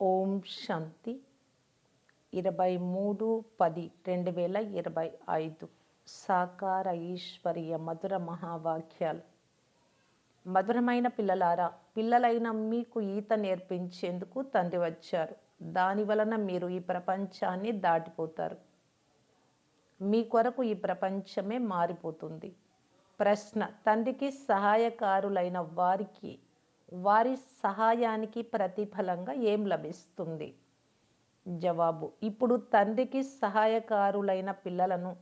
ఓం శాంతి. ఇరవై మూడు పది రెండు వేల ఇరవై ఐదు సాకార ఈశ్వరీయ మధుర మహావాక్యాలు. మధురమైన పిల్లలారా పిల్లలైన మీకు ఈత నేర్పించేందుకు తండ్రి వచ్చారు. దాని వలన మీరు ఈ ప్రపంచాన్ని దాటిపోతారు. మీ కొరకు ఈ ప్రపంచమే మారిపోతుంది. ప్రశ్న తండ్రికి సహాయకారులైన వారికి వారి సహాయానికి ప్రతిఫలంగా ఏం లభిస్తుంది? జవాబు ఇప్పుడు తండ్రికి సహాయకారులైన పిల్లలను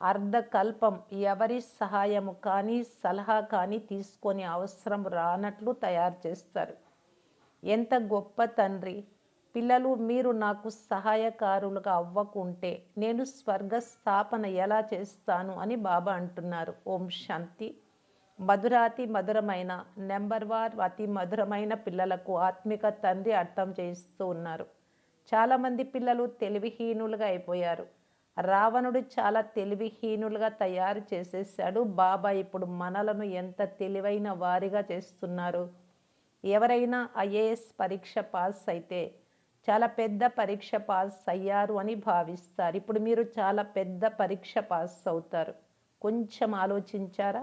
అర్ధకల్పం ఎవరి సహాయము కానీ సలహా కానీ తీసుకొని అవసరం రానట్లు తయారు చేస్తారు. ఎంత గొప్ప తండ్రి! పిల్లలు మీరు నాకు సహాయకారులుగా అవ్వకుంటే నేను స్వర్గ స్థాపన ఎలా చేస్తాను అని బాబా అంటున్నారు. ఓం శాంతి. మధురాతి మధురమైన నెంబర్ వార్ అతి మధురమైన పిల్లలకు ఆత్మిక తండ్రి అర్థం చేస్తూ ఉన్నారు. చాలామంది పిల్లలు తెలివిహీనులుగా అయిపోయారు. రావణుడు చాలా తెలివిహీనులుగా తయారు చేసేసాడు బాబా ఇప్పుడు మనలను ఎంత తెలివైన వారిగా చేస్తున్నారు? ఎవరైనా ఐఏఎస్ పరీక్ష పాస్ అయితే చాలా పెద్ద పరీక్ష పాస్ అయ్యారు అని భావిస్తారు. ఇప్పుడు మీరు చాలా పెద్ద పరీక్ష పాస్ అవుతారు. కొంచెం ఆలోచించారా?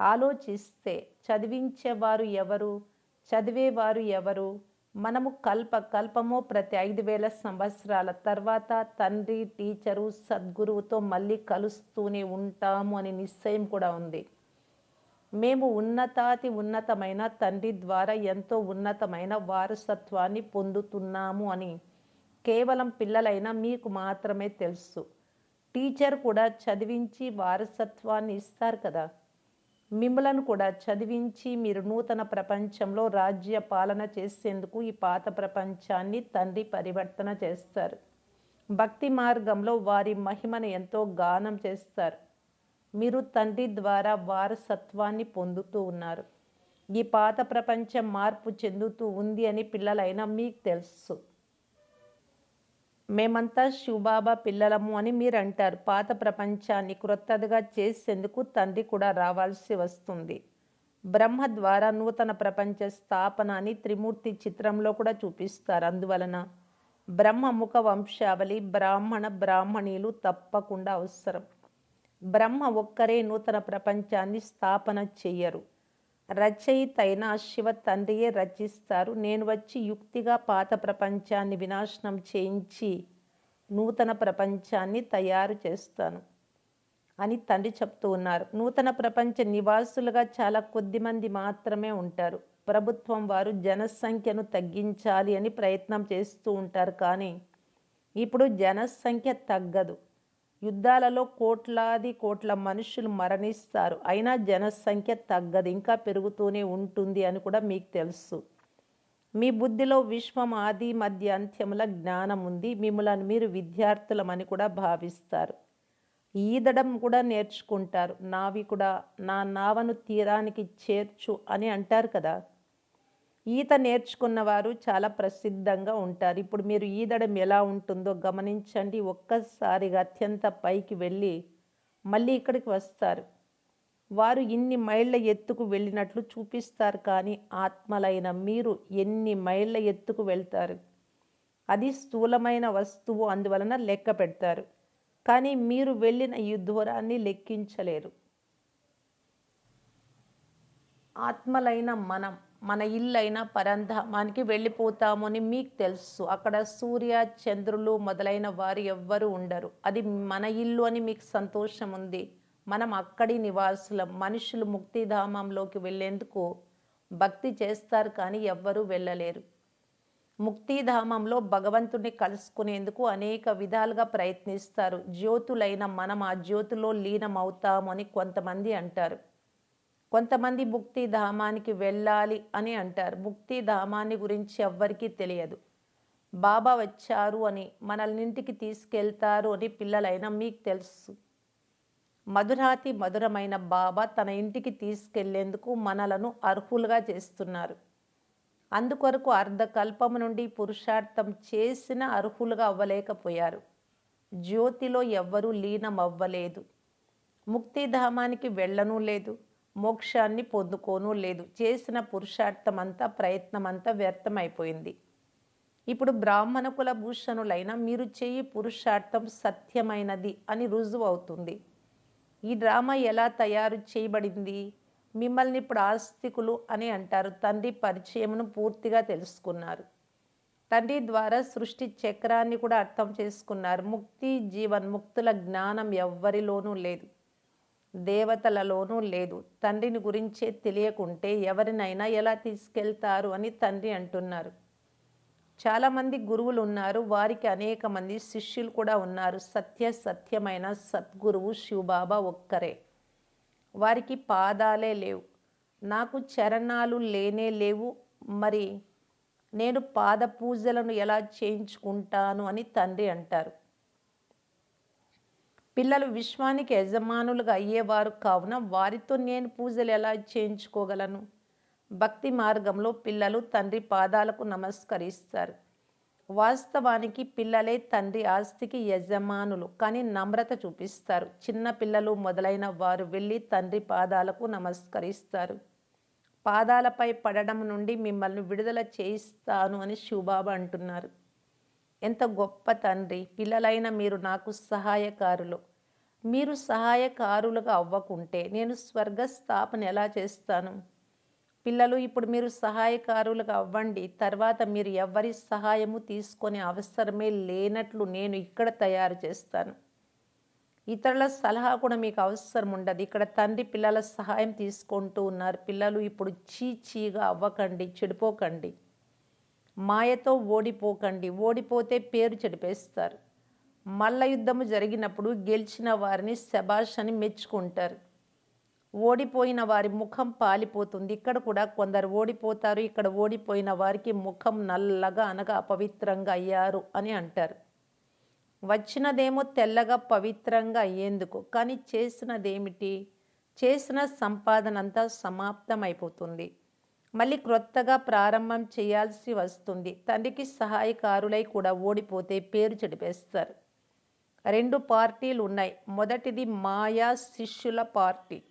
ఆలోచిస్తే చదివించేవారు ఎవరు? చదివేవారు ఎవరు? మనము కల్ప కల్పము ప్రతి ఐదు వేల సంవత్సరాల తర్వాత తండ్రి టీచరు సద్గురువుతో మళ్ళీ కలుస్తూనే ఉంటాము అని నిశ్చయం కూడా ఉంది. మేము ఉన్నతాతి ఉన్నతమైన తండ్రి ద్వారా ఎంతో ఉన్నతమైన వారసత్వాన్ని పొందుతున్నాము అని కేవలం పిల్లలైనా మీకు మాత్రమే తెలుసు. టీచర్ కూడా చదివించి వారసత్వాన్ని ఇస్తారు కదా. మిమ్మలను కూడా చదివించి మీరు నూతన ప్రపంచంలో రాజ్య పాలన చేసేందుకు ఈ పాత ప్రపంచాన్ని తండ్రి పరివర్తన చేస్తారు. భక్తి మార్గంలో వారి మహిమను ఎంతో గానం చేస్తారు. మీరు తండ్రి ద్వారా వారసత్వాన్ని పొందుతూ ఉన్నారు. ఈ పాత ప్రపంచం మార్పు చెందుతూ ఉంది అని పిల్లలైనా మీకు తెలుసు. మేమంతా శివబాబా పిల్లలము అని మీరు అంటారు పాత ప్రపంచాన్ని క్రొత్తదిగా చేసేందుకు తండ్రి కూడా రావాల్సి వస్తుంది. బ్రహ్మ ద్వారా నూతన ప్రపంచ స్థాపన అని త్రిమూర్తి చిత్రంలో కూడా చూపిస్తారు. అందువలన బ్రహ్మ ముఖ వంశావళి బ్రాహ్మణ బ్రాహ్మణీలు తప్పకుండా అవసరం. బ్రహ్మ ఒక్కరే నూతన ప్రపంచాన్ని స్థాపన చెయ్యరు. రచయితైన శివ తండ్రియే రచిస్తారు. నేను వచ్చి యుక్తిగా పాత ప్రపంచాన్ని వినాశనం చేయించి నూతన ప్రపంచాన్ని తయారు చేస్తాను అని తండ్రి చెప్తూ ఉన్నారు. నూతన ప్రపంచ నివాసులుగా చాలా కొద్ది మంది మాత్రమే ఉంటారు. ప్రభుత్వం వారు జనసంఖ్యను తగ్గించాలి అని ప్రయత్నం చేస్తూ ఉంటారు. కానీ ఇప్పుడు జనసంఖ్య తగ్గదు. యుద్ధాలలో కోట్లాది కోట్ల మనుషులు మరణిస్తారు. అయినా జనసంఖ్య తగ్గదు. ఇంకా పెరుగుతూనే ఉంటుంది అని కూడా మీకు తెలుసు. మీ బుద్ధిలో విశ్వం ఆది మధ్య అంత్యముల జ్ఞానం ఉంది. మిమ్మల్ని మీరు విద్యార్థులమని కూడా భావిస్తారు. ఈదడం కూడా నేర్చుకుంటారు. నావి కూడా నా నావను తీరానికి చేర్చు అని అంటారు కదా. ఈత నేర్చుకున్న వారు చాలా ప్రసిద్ధంగా ఉంటారు. ఇప్పుడు మీరు ఈదడం ఎలా ఉంటుందో గమనించండి. ఒక్కసారిగా అత్యంత పైకి వెళ్ళి మళ్ళీ ఇక్కడికి వస్తారు. వారు ఇన్ని మైళ్ళ ఎత్తుకు వెళ్ళినట్లు చూపిస్తారు కానీ ఆత్మలైన మీరు ఎన్ని మైళ్ళ ఎత్తుకు వెళ్తారు? అది స్థూలమైన వస్తువు అందువలన లెక్క పెడతారు. కానీ మీరు వెళ్ళిన ఈ దూరాన్ని లెక్కించలేరు. ఆత్మలైన మనం మన ఇల్లైన పరంధామానికి వెళ్ళిపోతామని మీకు తెలుసు. అక్కడ సూర్య చంద్రులు మొదలైన వారు ఎవ్వరు ఉండరు. అది మన ఇల్లు అని మీకు సంతోషం ఉంది. మనం అక్కడి నివాసులం. మనుషులు ముక్తిధామంలోకి వెళ్ళేందుకు భక్తి చేస్తారు కానీ ఎవ్వరూ వెళ్ళలేరు. ముక్తిధామంలో భగవంతుడిని కలుసుకునేందుకు అనేక విధాలుగా ప్రయత్నిస్తారు. జ్యోతులైన మనం ఆ జ్యోతిలో లీనమవుతాము అని కొంతమంది అంటారు. కొంతమంది ముక్తి ధామానికి వెళ్ళాలి అని అంటారు. ముక్తి ధామాన్ని గురించి ఎవ్వరికీ తెలియదు. బాబా వచ్చారు అని మనల్ని ఇంటికి తీసుకెళ్తారు అని పిల్లలైనా మీకు తెలుసు. మధురాతి మధురమైన బాబా తన ఇంటికి తీసుకెళ్ళేందుకు మనలను అర్హులుగా చేస్తున్నారు. అందుకొరకు అర్ధకల్పము నుండి పురుషార్థం చేసిన అర్హులుగా అవ్వలేకపోయారు. జ్యోతిలో ఎవ్వరూ లీనం అవ్వలేదు ముక్తిధామానికి వెళ్ళనూ లేదు. మోక్షాన్ని పొందుకోను లేదు. చేసిన పురుషార్థం అంతా ప్రయత్నం అంతా వ్యర్థమైపోయింది. ఇప్పుడు బ్రాహ్మణ కుల భూషణులైన మీరు చేయి పురుషార్థం సత్యమైనది అని రుజువు అవుతుంది ఈ డ్రామా ఎలా తయారు చేయబడింది? మిమ్మల్ని ఇప్పుడు ఆస్తికులు అని అంటారు. తండ్రి పరిచయమును పూర్తిగా తెలుసుకున్నారు. తండ్రి ద్వారా సృష్టి చక్రాన్ని కూడా అర్థం చేసుకున్నారు. ముక్తి జీవన్ ముక్తుల జ్ఞానం ఎవ్వరిలోనూ లేదు. దేవతలలోనూ లేదు. తండ్రిని గురించే తెలియకుంటే ఎవరినైనా ఎలా తీసుకెళ్తారు అని తండ్రి అంటున్నారు. చాలామంది గురువులు ఉన్నారు వారికి అనేక మంది శిష్యులు కూడా ఉన్నారు. సత్య సత్యమైన సద్గురువు శివబాబా ఒక్కరే. వారికి పాదాలే లేవు. నాకు చరణాలు లేనే లేవు. మరి నేను పాద పూజలను ఎలా చేయించుకుంటాను అని తండ్రి అంటారు. పిల్లలు విశ్వానికి యజమానులుగా అయ్యేవారు కావున వారితో నేను పూజలు ఎలా చేయించుకోగలను? భక్తి మార్గంలో పిల్లలు తండ్రి పాదాలకు నమస్కరిస్తారు. వాస్తవానికి పిల్లలే తండ్రి ఆస్తికి యజమానులు కానీ నమ్రత చూపిస్తారు. చిన్న పిల్లలు మొదలైన వారు వెళ్ళి తండ్రి పాదాలకు నమస్కరిస్తారు. పాదాలపై పడడం నుండి మిమ్మల్ని విడుదల చేయిస్తాను అని శివబాబా అంటున్నారు. ఎంత గొప్ప తండ్రి! పిల్లలైన మీరు నాకు సహాయకారులు. మీరు సహాయకారులుగా అవ్వకుంటే నేను స్వర్గ స్థాపన ఎలా చేస్తాను? పిల్లలు ఇప్పుడు మీరు సహాయకారులుగా అవ్వండి. తర్వాత మీరు ఎవరి సహాయము తీసుకునే అవసరమే లేనట్లు నేను ఇక్కడ తయారు చేస్తాను. ఇతరుల సలహా కూడా మీకు అవసరం ఉండదు. ఇక్కడ తండ్రి పిల్లల సహాయం తీసుకుంటూ ఉన్నారు. పిల్లలు ఇప్పుడు చీ చీగా అవ్వకండి చెడిపోకండి. మాయతో ఓడిపోకండి. ఓడిపోతే పేరు చెడిపేస్తారు. మల్ల యుద్ధము జరిగినప్పుడు గెలిచిన వారిని శబాష్ అని మెచ్చుకుంటారు. ఓడిపోయిన వారి ముఖం పాలిపోతుంది. ఇక్కడ కూడా కొందరు ఓడిపోతారు. ఇక్కడ ఓడిపోయిన వారికి ముఖం నల్లగా అనగా అపవిత్రంగా అయ్యారు అని అంటారు. వచ్చినదేమో తెల్లగా పవిత్రంగా అయ్యేందుకు. కానీ చేసినదేమిటి? చేసిన సంపాదన అంతా సమాప్తం అయిపోతుంది మళ్ళీ క్రొత్తగా ప్రారంభం చేయాల్సి వస్తుంది. తండ్రికి సహాయకారులై కూడా ఓడిపోతే పేరు చెడిపేస్తారు. రెండు పార్టీలు ఉన్నాయి. మొదటిది మాయా శిష్యుల పార్టీ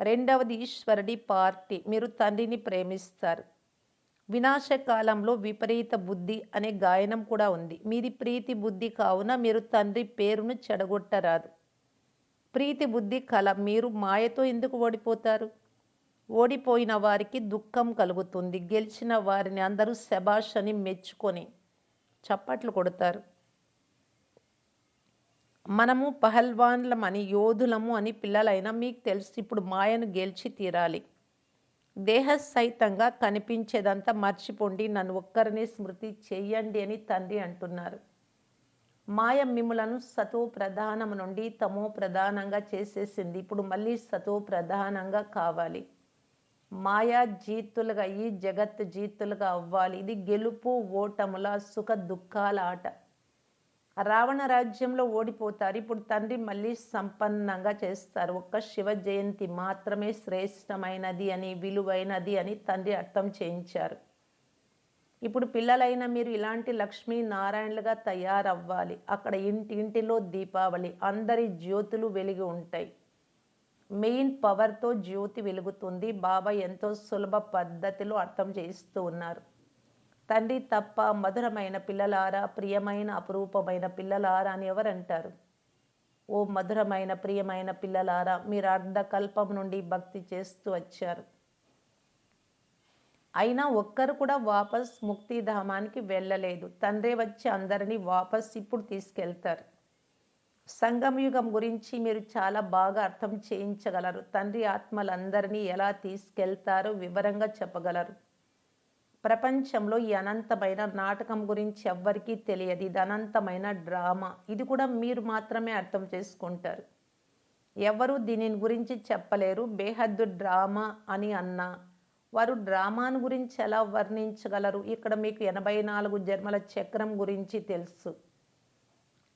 రెండవది ఈశ్వరుడి పార్టీ. మీరు తండ్రిని ప్రేమిస్తారు. వినాశకాలంలో విపరీత బుద్ధి అనే గాయనం కూడా ఉంది. మీది ప్రీతి బుద్ధి కావున మీరు తండ్రి పేరును చెడగొట్టరాదు. ప్రీతి బుద్ధి కల మీరు మాయతో ఎందుకు ఓడిపోతారు? ఓడిపోయిన వారికి దుఃఖం కలుగుతుంది. గెలిచిన వారిని అందరూ శబాష్ అని మెచ్చుకొని చప్పట్లు కొడతారు. మనము పహల్వాన్లమని యోధులము అని పిల్లలైన మీకు తెలుసు. ఇప్పుడు మాయను గెలిచి తీరాలి. దేహసహితంగా కనిపించేదంతా మర్చిపోండి. నన్ను ఒక్కరిని స్మృతి చెయ్యండి అని తండ్రి అంటున్నారు. మాయ మిములను సతో ప్రధానము నుండి తమో ప్రధానంగా చేసేసింది. ఇప్పుడు మళ్ళీ సతో ప్రధానంగా కావాలి. మాయా జీతులుగా అయ్యి జగత్ జీతులుగా అవ్వాలి. ఇది గెలుపు ఓటముల సుఖ దుఃఖాల ఆట. రావణ రాజ్యంలో ఓడిపోతారు. ఇప్పుడు తండ్రి మళ్ళీ సంపన్నంగా చేస్తారు. ఒక్క శివ జయంతి మాత్రమే శ్రేష్టమైనది అని విలువైనది అని తండ్రి అర్థం చేయించారు. ఇప్పుడు పిల్లలైన మీరు ఇలాంటి లక్ష్మీ నారాయణలుగా తయారవ్వాలి. అక్కడ ఇంటింటిలో దీపావళి అందరి జ్యోతులు వెలిగి ఉంటాయి. మెయిన్ పవర్తో జ్యోతి వెలుగుతుంది. బాబా ఎంతో సులభ పద్ధతిలో అర్థం చేయిస్తూ ఉన్నారు. తండ్రి తప్ప మధురమైన పిల్లలారా ప్రియమైన అపురూపమైన పిల్లలారా అని ఎవరంటారు? ఓ మధురమైన ప్రియమైన పిల్లలారా మీరు అర్ధకల్పం నుండి భక్తి చేస్తూ వచ్చారు. అయినా ఒక్కరు కూడా వాపస్ ముక్తిధామానికి వెళ్ళలేదు. తండ్రి వచ్చి అందరినీ వాపస్ ఇప్పుడు తీసుకెళ్తారు. సంగమయుగం గురించి మీరు చాలా బాగా అర్థం చేయించగలరు. తండ్రి ఆత్మలందరినీ ఎలా తీసుకెళ్తారో వివరంగా చెప్పగలరు. ప్రపంచంలో ఈ అనంతమైన నాటకం గురించి ఎవ్వరికీ తెలియదు. ఇది అనంతమైన డ్రామా. ఇది కూడా మీరు మాత్రమే అర్థం చేసుకుంటారు. ఎవరు దీని గురించి చెప్పలేరు. బేహద్దు డ్రామా అని అన్నా వారు డ్రామాను గురించి ఎలా వర్ణించగలరు? ఇక్కడ మీకు ఎనభై నాలుగు జన్మల చక్రం గురించి తెలుసు.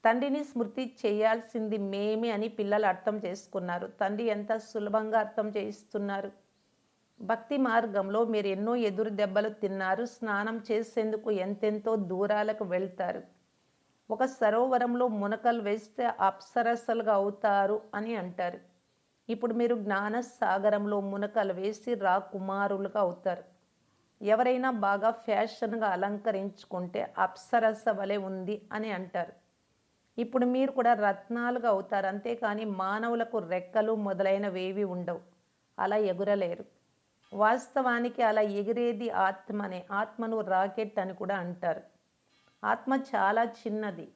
తండ్రిని స్మృతి చేయాల్సింది మేమే అని పిల్లలు అర్థం చేసుకున్నారు. తండ్రి ఎంత సులభంగా అర్థం చేయిస్తున్నారు? భక్తి మార్గంలో మీరు ఎన్నో ఎదురు దెబ్బలు తిన్నారు స్నానం చేసేందుకు ఎంతెంతో దూరాలకు వెళ్తారు. ఒక సరోవరంలో మునకలు వేస్తే అప్సరసలుగా అవుతారు అని అంటారు. ఇప్పుడు మీరు జ్ఞాన సాగరంలో మునకలు వేసి రా కుమారులుగా అవుతారు. ఎవరైనా బాగా ఫ్యాషన్గా అలంకరించుకుంటే అప్సరస వలె ఉంది అని అంటారు. ఇప్పుడు మీరు కూడా రత్నాలుగా అవుతారు అంతేకాని మానవులకు రెక్కలు మొదలైనవేవి ఉండవు. అలా ఎగురలేరు. వాస్తవానికి అలా ఎగిరేది ఆత్మనే ఆత్మను రాకెట్ అని కూడా అంటారు. ఆత్మ చాలా చిన్నది.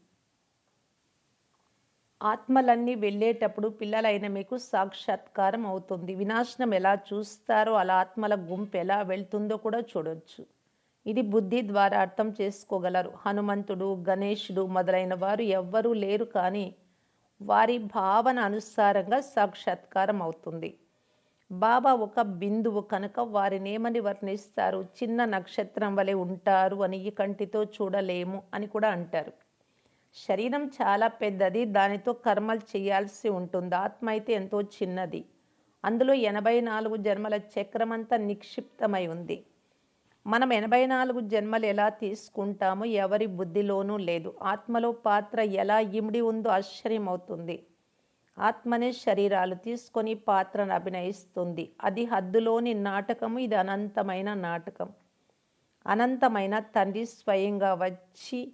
ఆత్మలన్నీ వెళ్ళేటప్పుడు పిల్లలైన మీకు సాక్షాత్కారం అవుతుంది. వినాశనం ఎలా చూస్తారో అలా ఆత్మల గుంపు ఎలా వెళ్తుందో కూడా చూడొచ్చు. ఇది బుద్ధి ద్వారా అర్థం చేసుకోగలరు. హనుమంతుడు గణేశుడు మొదలైన వారు ఎవ్వరూ లేరు కానీ వారి భావన అనుసారంగా సాక్షాత్కారం అవుతుంది. బాబా ఒక బిందువు కనుక వారినేమని వర్ణిస్తారు? చిన్న నక్షత్రం వలె ఉంటారు అని ఈ కంటితో చూడలేము అని కూడా అంటారు. శరీరం చాలా పెద్దది దానితో కర్మలు చేయాల్సి ఉంటుంది. ఆత్మ అయితే ఎంతో చిన్నది. అందులో ఎనభై నాలుగు జన్మల చక్రమంతా నిక్షిప్తమై ఉంది. మనం ఎనభై నాలుగు జన్మలు ఎలా తీసుకుంటామో ఎవరి బుద్ధిలోనూ లేదు. ఆత్మలో పాత్ర ఎలా ఇమిడి ఉందో ఆశ్చర్యం అవుతుంది ఆత్మనే శరీరాలు తీసుకొని పాత్రను అభినయిస్తుంది. అది హద్దులోని నాటకము. ఇది అనంతమైన నాటకం. అనంతమైన తండ్రి స్వయంగా వచ్చి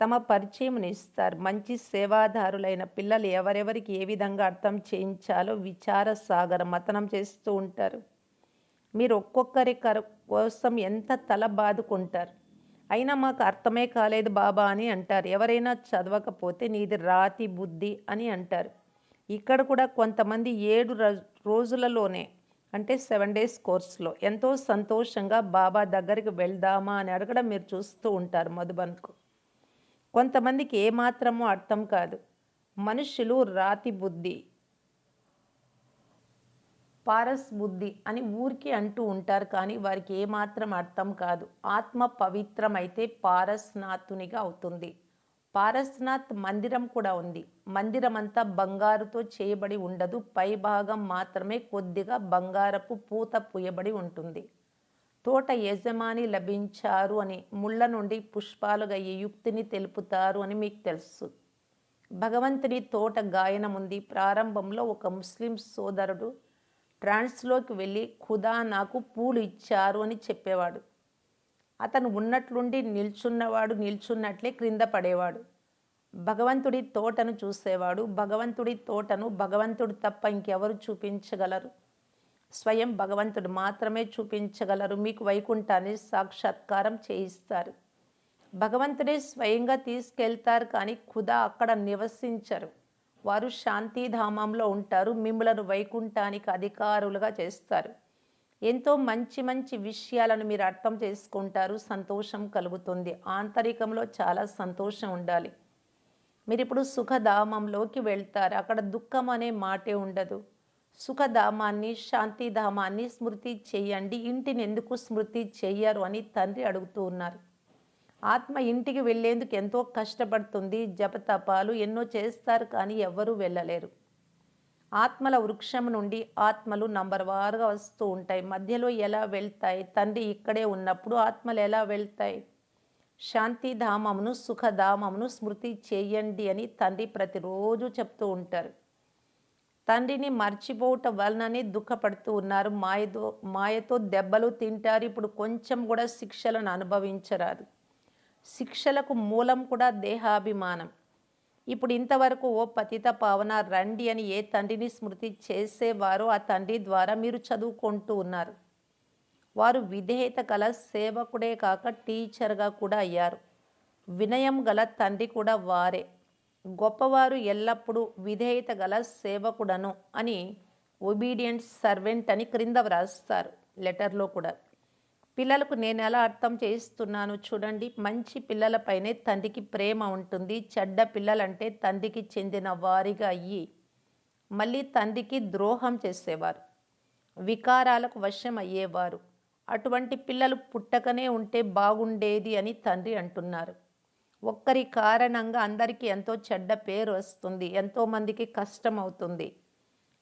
తమ పరిచయమునిస్తారు మంచి సేవాదారులైన పిల్లలు ఎవరెవరికి ఏ విధంగా అర్థం చేయించాలో విచార సాగర మతనం చేస్తూ ఉంటారు. మీరు ఒక్కొక్కరి కోసం ఎంత తల బాదుకుంటారు? అయినా మాకు అర్థమే కాలేదు బాబా అని అంటారు. ఎవరైనా చదవకపోతే నీది రాతి బుద్ధి అని అంటారు. ఇక్కడ కూడా కొంతమంది ఏడు రోజులలోనే అంటే సెవెన్ డేస్ కోర్సులో ఎంతో సంతోషంగా బాబా దగ్గరికి వెళ్దామా అని అడగడం మీరు చూస్తూ ఉంటారు మధుబన్కు. కొంతమందికి ఏమాత్రమూ అర్థం కాదు. మనుషులు రాతి బుద్ధి పారస్ బుద్ధి అని ఊరికి అంటూ ఉంటారు కానీ వారికి ఏమాత్రం అర్థం కాదు. ఆత్మ పవిత్రమైతే పారస్నాథునిగా అవుతుంది. పారస్నాథ్ మందిరం కూడా ఉంది. మందిరం అంతా బంగారుతో చేయబడి ఉండదు. పై భాగం మాత్రమే కొద్దిగా బంగారపు పూత పూయబడి ఉంటుంది. తోట యజమాని లభించారు అని ముళ్ళ నుండి పుష్పాలుగా ఈ యుక్తిని తెలుపుతారు అని మీకు తెలుసు. భగవంతుని తోట గాయనం ఉంది. ప్రారంభంలో ఒక ముస్లిం సోదరుడు ట్రాన్స్లోకి వెళ్ళి ఖుదా నాకు పూలు ఇచ్చారు అని చెప్పేవాడు. అతను ఉన్నట్లుండి నిల్చున్నవాడు నిల్చున్నట్లే క్రింద పడేవాడు. భగవంతుడి తోటను చూసేవాడు. భగవంతుడి తోటను భగవంతుడు తప్ప ఇంకెవరు చూపించగలరు? స్వయం భగవంతుడు మాత్రమే చూపించగలరు. మీకు వైకుంఠాన్ని సాక్షాత్కారం చేయిస్తారు. భగవంతుడే స్వయంగా తీసుకెళ్తారు కానీ ఖుదా అక్కడ నివసించరు. వారు శాంతిధామంలో ఉంటారు. మిమ్మలను వైకుంఠానికి అధికారులుగా చేస్తారు. ఎంతో మంచి మంచి విషయాలను మీరు అర్థం చేసుకుంటారు సంతోషం కలుగుతుంది. ఆంతరికంలో చాలా సంతోషం ఉండాలి. మీరు ఇప్పుడు సుఖధామంలోకి వెళ్తారు. అక్కడ దుఃఖం అనే మాటే ఉండదు. సుఖధామాన్ని శాంతిధామాన్ని స్మృతి చేయండి. ఇంటిని ఎందుకు స్మృతి చేయరు అని తండ్రి అడుగుతూ ఉన్నారు. ఆత్మ ఇంటికి వెళ్ళేందుకు ఎంతో కష్టపడుతుంది. జపతపాలు ఎన్నో చేస్తారు కానీ ఎవ్వరూ వెళ్ళలేరు. ఆత్మల వృక్షం నుండి ఆత్మలు నంబర్ వారుగా వస్తూ ఉంటాయి. మధ్యలో ఎలా వెళ్తాయి? తండ్రి ఇక్కడే ఉన్నప్పుడు ఆత్మలు ఎలా వెళ్తాయి? శాంతిధామమును సుఖధామమును స్మృతి చేయండి అని తండ్రి ప్రతిరోజు చెప్తూ ఉంటారు. తండ్రిని మర్చిపోవటం వలననే దుఃఖపడుతూ ఉన్నారు. మాయతో మాయతో దెబ్బలు తింటారు. ఇప్పుడు కొంచెం కూడా శిక్షలను అనుభవించరాదు. శిక్షలకు మూలం కూడా దేహాభిమానం. ఇప్పుడు ఇంతవరకు ఓ పతిత పావన రండి అని ఏ తండ్రిని స్మృతి చేసేవారో ఆ తండ్రి ద్వారా మీరు చదువుకుంటూ ఉన్నారు. వారు విధేయత గల సేవకుడే కాక టీచర్గా కూడా అయ్యారు. వినయం గల తండ్రి కూడా వారే. గొప్పవారు ఎల్లప్పుడూ విధేయత గల సేవకుడను అని ఒబీడియంట్ సర్వెంట్ అని క్రింద వ్రాస్తారు లెటర్లో కూడా. పిల్లలకు నేను ఎలా అర్థం చేస్తున్నాను చూడండి. మంచి పిల్లలపైనే తండ్రికి ప్రేమ ఉంటుంది. చెడ్డ పిల్లలంటే తండ్రికి చెందిన వారిగా అయ్యి మళ్ళీ తండ్రికి ద్రోహం చేసేవారు. వికారాలకు వశం అయ్యేవారు. అటువంటి పిల్లలు పుట్టకనే ఉంటే బాగుండేది అని తండ్రి అంటున్నారు. ఒక్కరి కారణంగా అందరికీ ఎంతో చెడ్డ పేరు వస్తుంది. ఎంతోమందికి కష్టం అవుతుంది.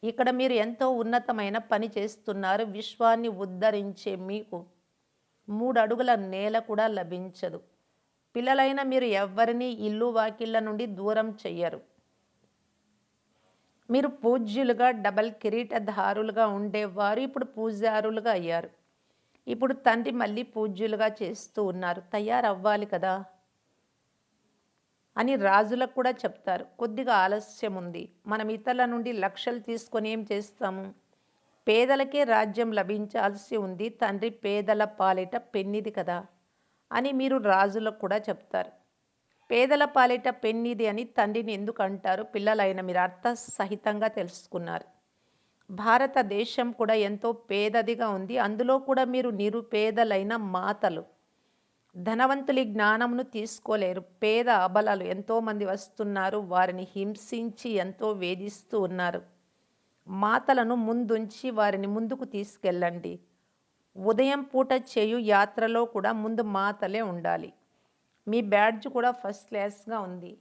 ఇక్కడ మీరు ఎంతో ఉన్నతమైన పని చేస్తున్నారు. విశ్వాన్ని ఉద్ధరించే మీకు మూడు అడుగుల నేల కూడా లభించదు. పిల్లలైన మీరు ఎవ్వరినీ ఇల్లు వాకిళ్ళ నుండి దూరం చెయ్యరు. మీరు పూజ్యులుగా డబల్ కిరీటధారులుగా ఉండేవారు. ఇప్పుడు పూజారులుగా అయ్యారు. ఇప్పుడు తండ్రి మళ్ళీ పూజ్యులుగా చేస్తూ ఉన్నారు. తయారవ్వాలి కదా? అని రాజులకు కూడా చెప్తారు. కొద్దిగా ఆలస్యం ఉంది మనం ఇతరుల నుండి లక్షలు తీసుకొని ఏం చేస్తాము? పేదలకే రాజ్యం లభించాల్సి ఉంది తండ్రి పేదల పాలిట పెన్నిది కదా అని మీరు రాజులకు కూడా చెప్తారు. పేదల పాలిట పెన్నిది అని తండ్రిని ఎందుకు అంటారు? పిల్లలైన మీరు అర్థ సహితంగా తెలుసుకున్నారు. భారతదేశం కూడా ఎంతో పేదదిగా ఉంది. అందులో కూడా మీరు నిరుపేదలైన మాతలు ధనవంతులి జ్ఞానమును తీసుకోలేరు. పేద అబలలు ఎంతోమంది వస్తున్నారు. వారిని హింసించి ఎంతో వేధిస్తూ ఉన్నారు. మాతలను ముందుంచి వారిని ముందుకు తీసుకెళ్ళండి. ఉదయం పూట చేయు యాత్రలో కూడా ముందు మాతలే ఉండాలి. మీ బ్యాడ్జ్ కూడా ఫస్ట్ క్లాస్గా ఉంది.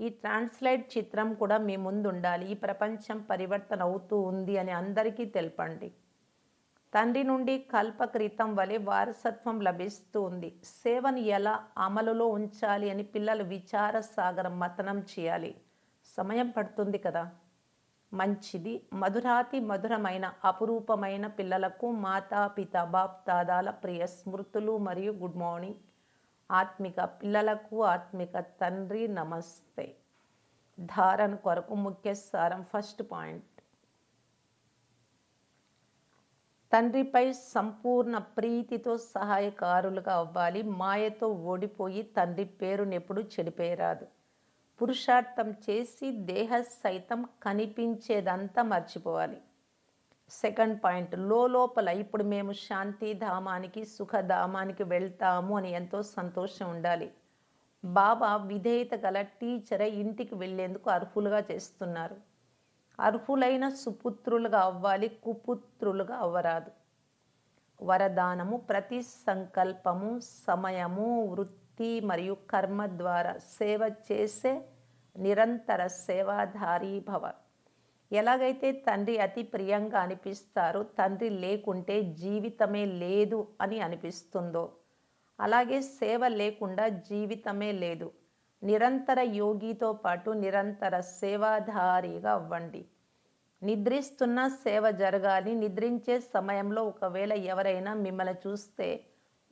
ఈ ట్రాన్స్లేట్ చిత్రం కూడా మీ ముందు ఉండాలి ఈ ప్రపంచం పరివర్తన అవుతూ ఉంది అని అందరికీ తెలపండి. తండ్రి నుండి కల్పక్రితం వలె వారసత్వం లభిస్తూ ఉంది. సేవను ఎలా అమలులో ఉంచాలి అని పిల్లలు విచార సాగరం మతనం చేయాలి. సమయం పడుతుంది కదా? మంచిది. మధురాతి మధురమైన అపురూపమైన పిల్లలకు మాతాపిత బాప్దాదాల ప్రియ స్మృతులు మరియు గుడ్ మార్నింగ్. ఆత్మిక పిల్లలకు ఆత్మిక తండ్రి నమస్తే. ధారణ కొరకు ముఖ్య సారం ఫస్ట్ పాయింట్. తండ్రిపై సంపూర్ణ ప్రీతితో సహాయకారులుగా అవ్వాలి. మాయతో ఓడిపోయి తండ్రి పేరునెప్పుడు చెడిపోయరాదు. పురుషార్థం చేసి దేహ సైతం కనిపించేదంతా మర్చిపోవాలి. సెకండ్ పాయింట్ లోపల ఇప్పుడు మేము శాంతి ధామానికి సుఖధామానికి వెళ్తాము అని ఎంతో సంతోషం ఉండాలి. బాబా విధేయత గల టీచరే ఇంటికి వెళ్ళేందుకు అర్హులుగా చేస్తున్నారు. అర్హులైన సుపుత్రులుగా అవ్వాలి కుపుత్రులుగా అవ్వరాదు. వరదానము ప్రతి సంకల్పము సమయము వృత్తి మరియు కర్మ ద్వారా సేవ చేసే నిరంతర సేవాధారీ భవ. ఎలాగైతే తండ్రి అతి ప్రియంగా అనిపిస్తారో తండ్రి లేకుంటే జీవితమే లేదు అని అనిపిస్తుందో అలాగే సేవ లేకుండా జీవితమే లేదు. నిరంతర యోగితో పాటు నిరంతర సేవాధారిగా అవ్వండి. నిద్రిస్తున్న సేవ జరగాలి. నిద్రించే సమయంలో ఒకవేళ ఎవరైనా మిమ్మల్ని చూస్తే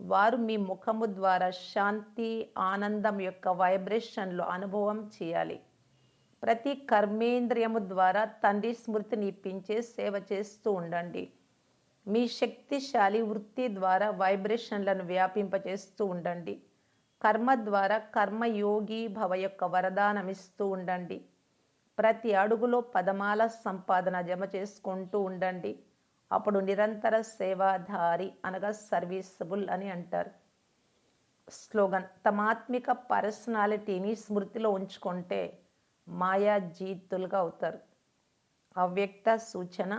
వారు మీ ముఖము ద్వారా శాంతి ఆనందం యొక్క వైబ్రేషన్లో అనుభవం చేయాలి. ప్రతి కర్మేంద్రియము ద్వారా తండ్రి స్మృతిని ఇప్పించే సేవ చేస్తూ ఉండండి. మీ శక్తిశాలి వృత్తి ద్వారా వైబ్రేషన్లను వ్యాపింపచేస్తూ ఉండండి. కర్మ ద్వారా కర్మయోగి భవ యొక్క వరదానం ఇస్తూ ఉండండి. ప్రతి అడుగులో పదమాల సంపాదన జమ చేసుకుంటూ ఉండండి. అప్పుడు నిరంతర సేవాధారి అనగా సర్వీసబుల్ అని అంటారు. స్లోగన్ తమాత్మిక పర్సనాలిటీని స్మృతిలో ఉంచుకుంటే మాయాజీతులుగా అవుతారు. అవ్యక్త సూచన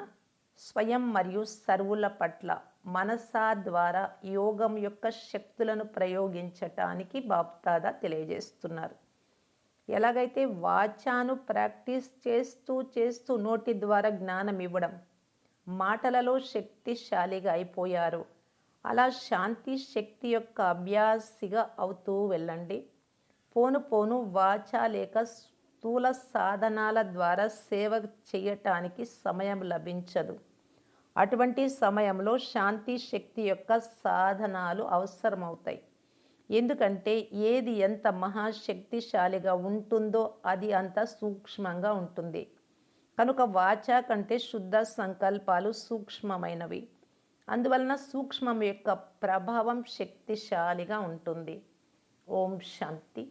స్వయం మరియు సర్వుల పట్ల మనసా ద్వారా యోగం యొక్క శక్తులను ప్రయోగించటానికి బాప్తాదా తెలియజేస్తున్నారు. ఎలాగైతే వాచాను ప్రాక్టీస్ చేస్తూ చేస్తూ నోటి ద్వారా జ్ఞానం ఇవ్వడం మాటలలో శక్తిశాలిగా అయిపోయారు. అలా శాంతి శక్తి యొక్క అభ్యాసిగా అవుతూ వెళ్ళండి. పోను పోను వాచ లేక స్థూల సాధనాల ద్వారా సేవ చేయటానికి సమయం లభించదు. అటువంటి సమయంలో శాంతి శక్తి యొక్క సాధనాలు అవసరమవుతాయి. ఎందుకంటే ఏది ఎంత మహాశక్తిశాలిగా ఉంటుందో అది అంత సూక్ష్మంగా ఉంటుంది. కనుక వాచ కంటే శుద్ధ సంకల్పాలు సూక్ష్మమైనవి. అందువలన సూక్ష్మం యొక్క ప్రభావం శక్తిశాలిగా ఉంటుంది. ఓం శాంతి.